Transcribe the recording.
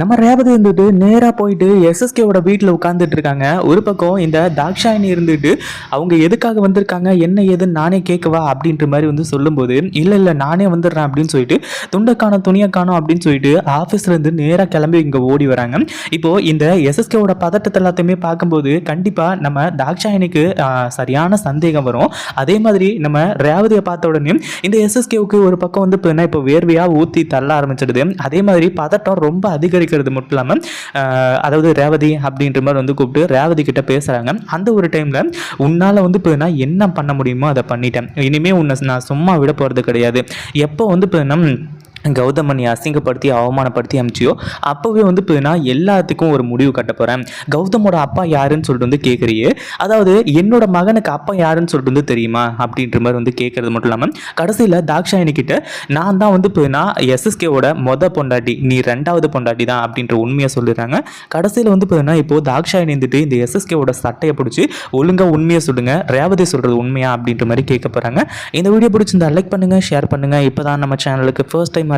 நம்ம ரேவதி இருந்துட்டு நேராக போயிட்டு எஸ்எஸ்கேவோட வீட்டில் உட்காந்துட்டு இருக்காங்க. ஒரு பக்கம் இந்த தாக்ஷாயினி இருந்துட்டு அவங்க எதுக்காக வந்திருக்காங்க என்ன ஏதுன்னு நானே கேட்கவா அப்படின்ற மாதிரி வந்து சொல்லும்போது இல்லை இல்லை நானே வந்துடுறேன் அப்படின்னு சொல்லிட்டு துண்டக்கான துணியை காணோம் அப்படின்னு சொல்லிட்டு ஆஃபீஸ்லேருந்து நேராக கிளம்பி இங்கே ஓடி வராங்க. இப்போ இந்த எஸ்எஸ்கேவோட பதட்டத்தை எல்லாத்தையுமே பார்க்கும்போது கண்டிப்பாக நம்ம தாக்ஷாயினிக்கு சரியான சந்தேகம் வரும். அதே மாதிரி நம்ம ரேவதியை பார்த்த உடனே இந்த எஸ்எஸ்கேவுக்கு ஒரு பக்கம் வந்து இப்போ என்ன இப்போ வேர்வையாக ஊற்றி தள்ள ஆரம்பிச்சிடுது. அதே மாதிரி பதட்டம் ரொம்ப உபசரிக்கிறது மட்டும் இல்லாமல் அதாவது ரேவதி அப்படின்ற மாதிரி வந்து கூப்பிட்டு ரேவதி கிட்ட பேசுகிறாங்க அந்த ஒரு டைமில் உன்னால் வந்து இப்போ நான் என்ன பண்ண முடியுமோ அதை பண்ணிட்டேன். இனிமேல் உன்னை நான் சும்மா விட போகிறது கிடையாது. எப்போ வந்து இப்போ நம்ம கௌதமனை அசிங்கப்படுத்தி அவமானப்படுத்தி அமிச்சியோ அப்போவே வந்து இப்போ நான் எல்லாத்துக்கும் ஒரு முடிவு கட்ட போகிறேன் கௌதமோட அப்பா யாருன்னு சொல்லிட்டு வந்து கேட்குறியே அதாவது என்னோட மகனுக்கு அப்பா யாருன்னு சொல்லிட்டு வந்து தெரியுமா? அப்படின்ற மாதிரி வந்து கேட்குறது மட்டும் இல்லாமல் கடைசியில் தாக்ஷாயினி கிட்ட நான் தான் வந்து இப்போ நான் எஸ்எஸ்கேவோட மொத பொண்டாட்டி நீ ரெண்டாவது பொண்டாட்டி தான் அப்படின்ற உண்மையை சொல்லிடுறாங்க. கடைசியில் வந்து இப்போ இப்போது தாக்ஷாயினி இருந்துட்டு இந்த எஸ்எஸ்கேவோட சட்டையை பிடிச்சி ஒழுங்காக உண்மையை சொல்லுங்க ரேவதி சொல்கிறது உண்மையா அப்படின்ற மாதிரி கேட்க போகிறாங்க இந்த வீடியோ பிடிச்சிருந்தா லைக் பண்ணுங்கள் ஷேர் பண்ணுங்கள் இப்போ தான் நம்ம சேனலுக்கு ஃபர்ஸ்ட் டைம்